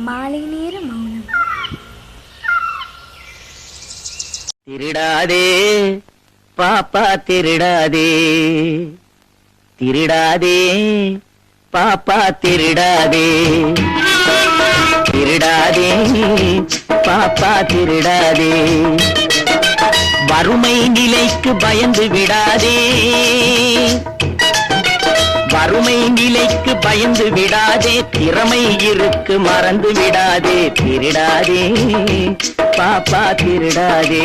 மாலை நேர மௌனம். திருடாதே பாப்பா திருடாதே. திருடாதே பாப்பா திருடாதே. திருடாதே பாப்பா திருடாதே. வறுமை நிலைக்கு பயந்து விடாதே. வறுமை நிலைக்கு பயந்து விடாதே திறமை இருக்கு மறந்து விடாதே திருடாதே பாப்பா திருடாதே.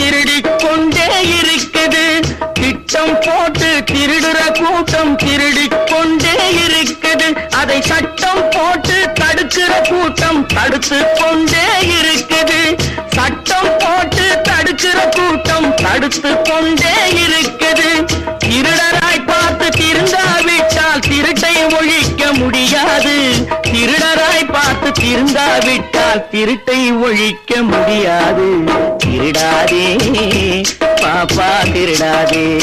கூட்டம் கொண்டே இருக்குது. திட்டம் போட்டு திருடுற கூட்டம் திருடிக் கொண்டே இருக்குது. அதை சட்டம் போட்டு தடுக்கிற கூட்டம் தடுத்து கொண்டே இருக்குது. சட்டம் போட்டு தடுக்கிற கூட்டம் தடுத்து கொண்டே இருக்குது. திருடராய் பார்த்து திருந்தாவிட்டால் திருட்டை ஒழிக்க முடியாது. திருடராய் பார்த்து திருந்தாவிட்டால் திருட்டை ஒழிக்க முடியாது. திருடாதே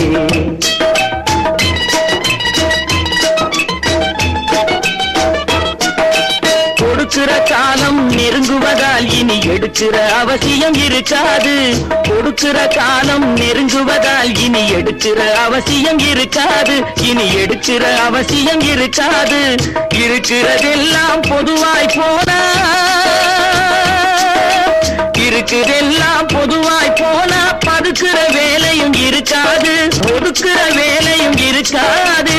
கொடுக்கிற காலம் நெருங்குவதால் இனி எடுக்கிற அவசியம் இருக்காது. கொடுக்கிற காலம் நெருங்குவதால் இனி எடுக்கிற அவசியம் இருக்காது. இனி எடுக்கிற அவசியம் இருக்காது. இருக்கிறதெல்லாம் பொதுவாய் போனா இருக்குதெல்லாம் கொடுக்கிற வேலையும் இருக்காது.